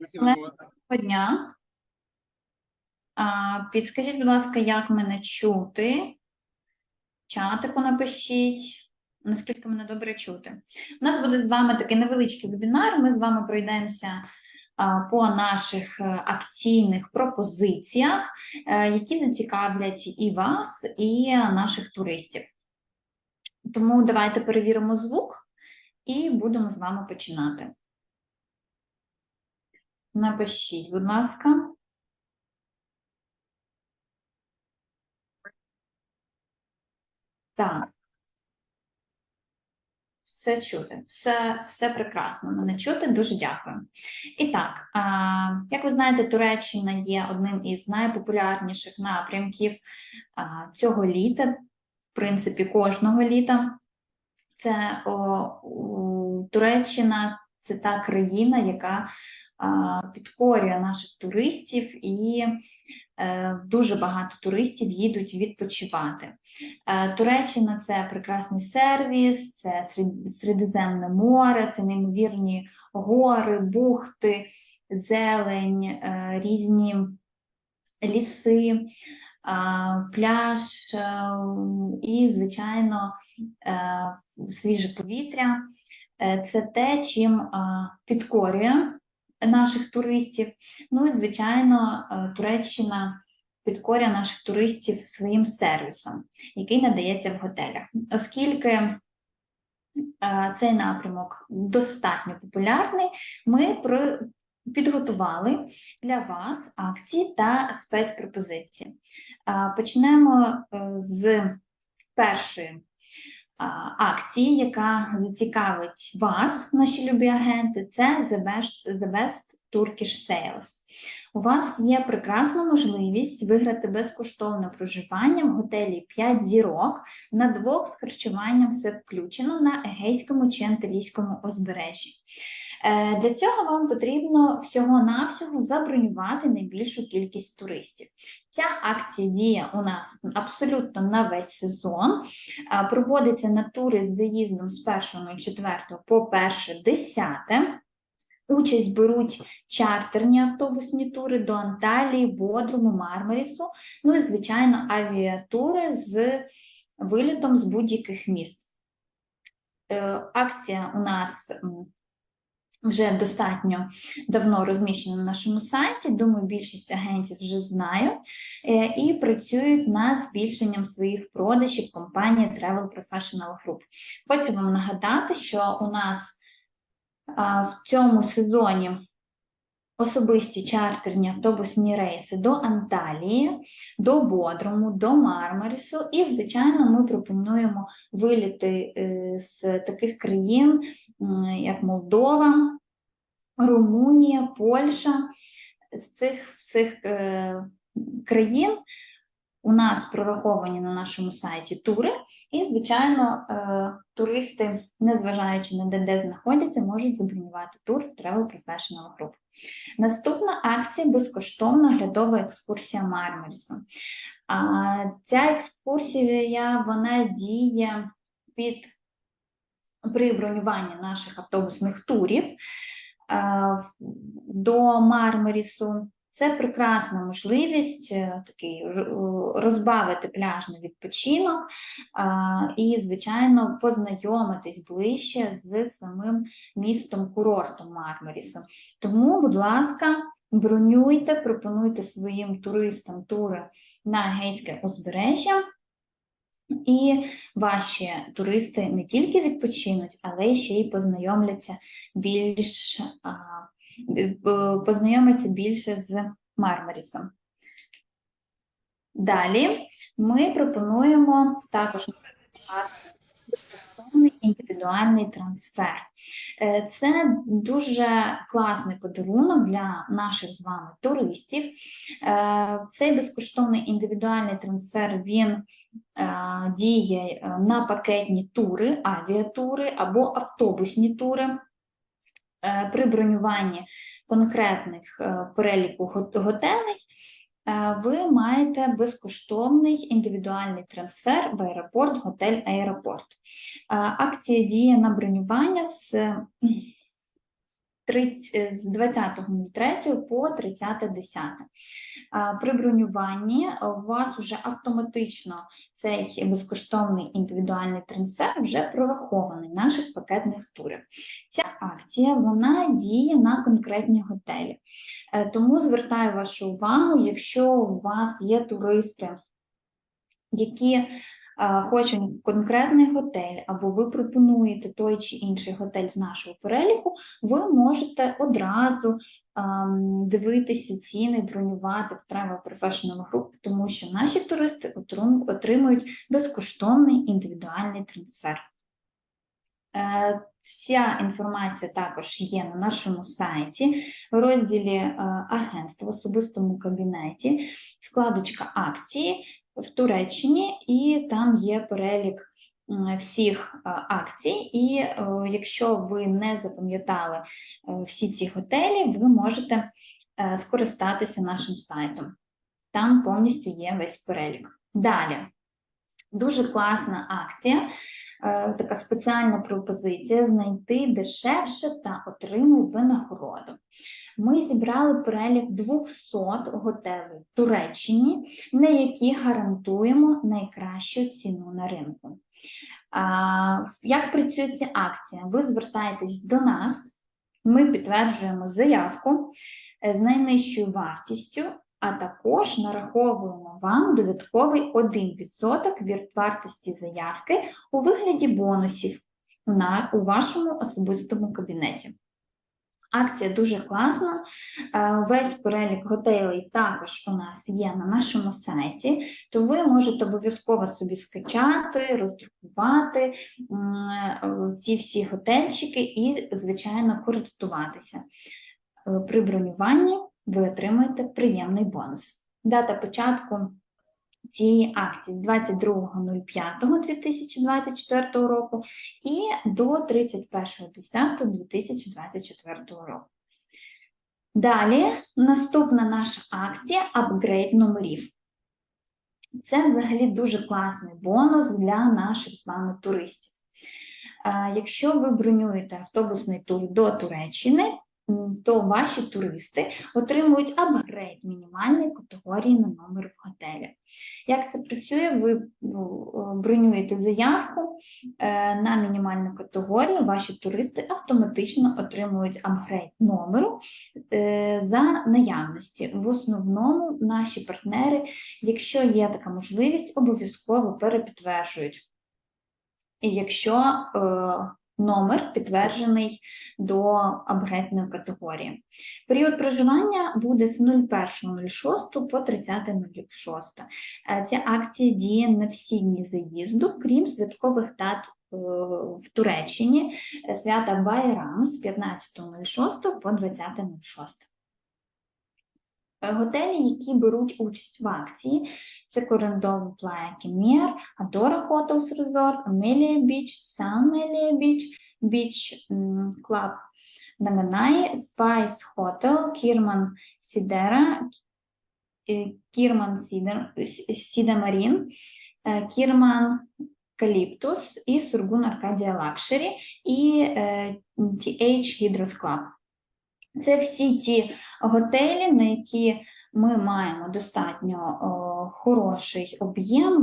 Доброго дня. А, Підскажіть, будь ласка, як мене чути? Чатику напишіть, наскільки мене добре чути. У нас буде з вами такий невеличкий вебінар. Ми з вами пройдемося по наших е, акційних пропозиціях, е, які зацікавлять і вас, і наших туристів. Тому давайте перевіримо звук і будемо з вами починати. Напишіть, будь ласка. Так. Все чути, все, все прекрасно мене чути, дуже дякую. І так, як ви знаєте, Туреччина є одним із найпопулярніших напрямків цього літа, в принципі, кожного літа. Це о, у, Туреччина це та країна, яка підкорює наших туристів, і е, дуже багато туристів їдуть відпочивати. Е, Туреччина це прекрасний сервіс, це Серед- Середземне море, це неймовірні гори, бухти, зелень, е, різні ліси, пляж і, звичайно, свіже повітря. Це те, чим підкорює наших туристів. Ну і, звичайно, е, Туреччина підкорює наших туристів своїм сервісом, який надається в готелях. Оскільки е, цей напрямок достатньо популярний, ми підготували для вас акції та спецпропозиції. Почнемо е, з першої акції, яка зацікавить вас, наші любі агенти, це The Best, The Best Turkish Sales. У вас є прекрасна можливість виграти безкоштовне проживання в готелі 5 зірок на двох з харчуванням все включено на Егейському чи Антилійському узбережжі. Е, Для цього вам потрібно всього-навсього забронювати найбільшу кількість туристів. Ця акція діє у нас абсолютно на весь сезон. Проводиться на тури з заїздом з 1.04 по 1.10. Участь беруть чартерні автобусні тури до Анталії, Бодруму, Мармарісу, ну і, звичайно, авіатури з вилітом з будь-яких міст. Е, Акція у нас вже достатньо давно розміщено на нашому сайті. Думаю, більшість агентів вже знає е, і працюють над збільшенням своїх продажів компанії Travel Professional Group. Хочу вам нагадати, що у нас в цьому сезоні особисті чартерні автобусні рейси до Анталії, до Бодруму, до Мармарісу. І, звичайно, ми пропонуємо виліти е, з таких країн, як Молдова, Румунія, Польща. З цих всіх е, країн у нас прораховані на нашому сайті тури, і, звичайно, е, туристи, незважаючи на де, де знаходяться, можуть забронювати тур в Travel Professional Group. Наступна акція безкоштовна глядова екскурсія Мармарісу. А, Ця екскурсія вона діє під при бронюванні наших автобусних турів до Мармарісу. Це прекрасна можливість е, такий е, розбавити пляжний відпочинок і, звичайно, познайомитись ближче з самим містом курортом Мармарісу. Тому, будь ласка, бронюйте, пропонуйте своїм туристам тури на Егейське узбережжя. І ваші туристи не тільки відпочинуть, але ще й познайомляться більш познайомиться більше з Мармарісом. Далі ми пропонуємо також індивідуальний трансфер. Е, Це дуже класний подарунок для наших з вами туристів. Е, Цей безкоштовний індивідуальний трансфер він е, діє е, на пакетні тури, авіатури або автобусні тури. Е, При бронюванні конкретних е, переліку готелей е, ви маєте безкоштовний індивідуальний трансфер в аеропорт, готель аеропорт. Акція діє на бронювання з 30 з 20.03 по 30.10. А, При бронюванні у вас вже автоматично цей безкоштовний індивідуальний трансфер вже прорахований в наших пакетних турів. Ця акція вона діє на конкретні готелі. Е, Тому звертаю вашу увагу, якщо у вас є туристи, які хочуть конкретний готель, або ви пропонуєте той чи інший готель з нашого переліку, ви можете одразу дивитися ціни, бронювати в Travel Professional Group, тому що наші туристи отримують безкоштовний індивідуальний трансфер. Е, Вся інформація також є на нашому сайті, в розділі е, агентства в особистому кабінеті, вкладочка акції в Туреччині, і там є перелік всіх акцій. І е, якщо ви не запам'ятали е, всі ці готелі, ви можете е, скористатися нашим сайтом. Там повністю є весь перелік. Далі. Дуже класна акція, така спеціальна пропозиція знайти дешевше та отримуй винагороду. Ми зібрали перелік 200 готелей Туреччині, на які гарантуємо найкращу ціну на ринку. Як працює ця акція? Ви звертаєтесь до нас, ми підтверджуємо заявку е, з найнижчою вартістю, а також нараховуємо вам додатковий 1% від вартості заявки у вигляді бонусів на, у вашому особистому кабінеті. Акція дуже класна. Е, Весь перелік готелей також у нас є на нашому сайті, то ви можете обов'язково собі скачати, роздрукувати е, ці всі готельчики і, звичайно, користуватися. Е, При бронюванні ви отримуєте приємний бонус. Дата початку цієї акції з 22.05.2024 року і до 31.10.2024 року. Далі наступна наша акція апгрейд номерів. Це взагалі дуже класний бонус для наших з вами туристів. Е, Якщо ви бронюєте автобусний тур до Туреччини, то ваші туристи отримують апгрейд мінімальної категорії на номер в готелі. Як це працює? Ви ну, бронюєте заявку е, на мінімальну категорію, ваші туристи автоматично отримують апгрейд номеру е, за наявності. В основному наші партнери, якщо є така можливість, обов'язково перепідтверджують. І якщо е, номер підтверджений до абонентної категорії. Період проживання буде з 01.06 по 30.06. Е, Ця акція діє на всі дні заїзду, крім святкових дат е, в Туреччині, е, свята Байрам з 15.06 по 20.06. Е, Готелі, які беруть участь в акції, це Корендов Плая Кемєр, Адора Hotels Resort, Амелія Біч, Сан Мелія Біч, Біч Клаб Наганай, Спайс Хотел, Кірман Сідера, е, Кірман Сідер, Сіда Марін, е, Кірман Каліптус і Сургун Аркадія Лакшері і TH Hydros Club. Це всі ті готелі, на які ми маємо достатньо о, хороший об'єм.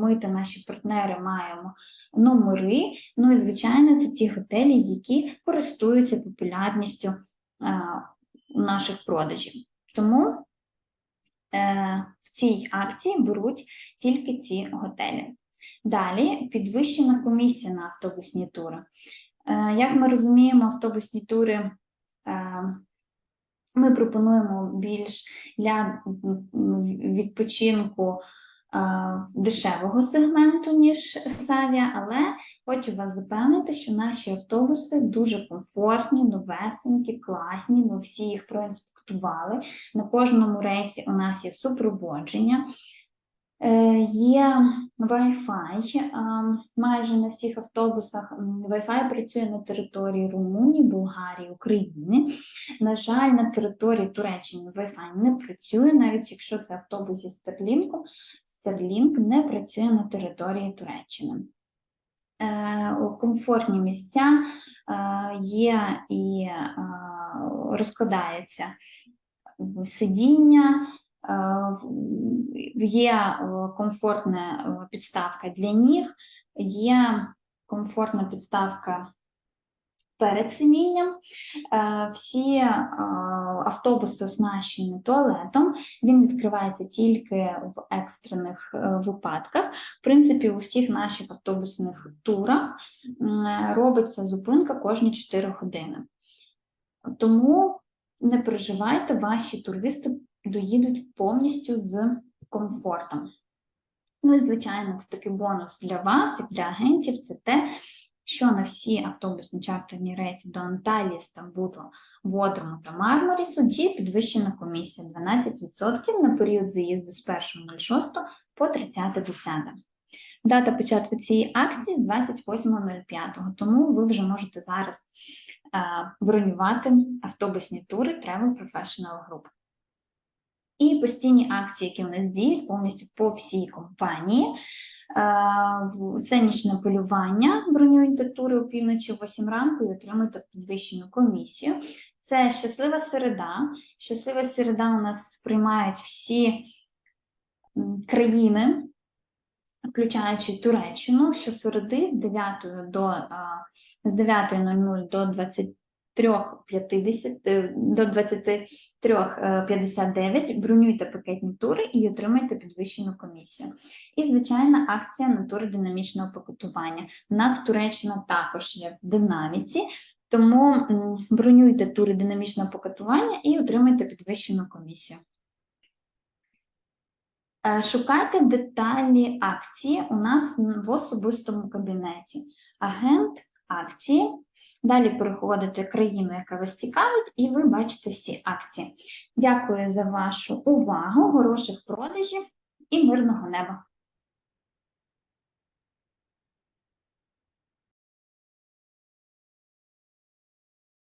Ми, та наші партнери маємо номери. Ну і звичайно, це ті готелі, які користуються популярністю е, наших продажів. Тому е, в цій акції беруть тільки ці готелі. Далі підвищена комісія на автобусні тури. Е, Як ми розуміємо, автобусні тури ми пропонуємо більш для відпочинку е, дешевого сегменту, ніж Савія, але хочу вас запевнити, що наші автобуси дуже комфортні, новесенькі, класні. Ми всі їх проінспектували. На кожному рейсі у нас є супроводження. Е, Є Wi-Fi, е, майже на всіх автобусах Wi-Fi працює на території Румунії, Болгарії, України. На жаль, на території Туреччини Wi-Fi не працює, навіть якщо це автобус зі Starlink, Starlink не працює на території Туреччини. е, комфортні місця, є і розкладається сидіння, є е, комфортна е, підставка для ніг, є комфортна підставка перед сидінням. Е, Всі е, автобуси оснащені туалетом. Він відкривається тільки в екстрених е, випадках. В принципі, у всіх наших автобусних турах робиться зупинка кожні 4 години. Тому не переживайте, ваші туристи доїдуть повністю з комфортом. Ну і, звичайно, це такий бонус для вас і для агентів це те, що на всі автобусні чартерні рейси до Анталії, Стамбулу, Бодрому та Мармарісу діє підвищена комісія 12% на період заїзду з 1.06 по 30.10. Дата початку цієї акції з 28.05, тому ви вже можете зараз е, бронювати автобусні тури Travel Professional Group і постійні акції, які в нас діють повністю по всій компанії. Ценічне полювання бронюйте тури у півночі о 8 ранку і отримуйте підвищену комісію. Це щаслива середа. Щаслива середа у нас приймають всі країни, включаючи Туреччину, що середи з 9.00 до 20. 3,50 е, до 23,59 бронюйте пакетні тури і отримайте підвищену комісію. І, звичайно, акція на тури динамічного пакетування. У нас Туреччина також є в динаміці, тому бронюйте тури динамічного пакетування і отримайте підвищену комісію. Е, шукайте деталі акції у нас в особистому кабінеті. Агент акції. Далі переходите країну, яка вас цікавить, і ви бачите всі акції. Дякую за вашу увагу, хороших продажів і мирного неба!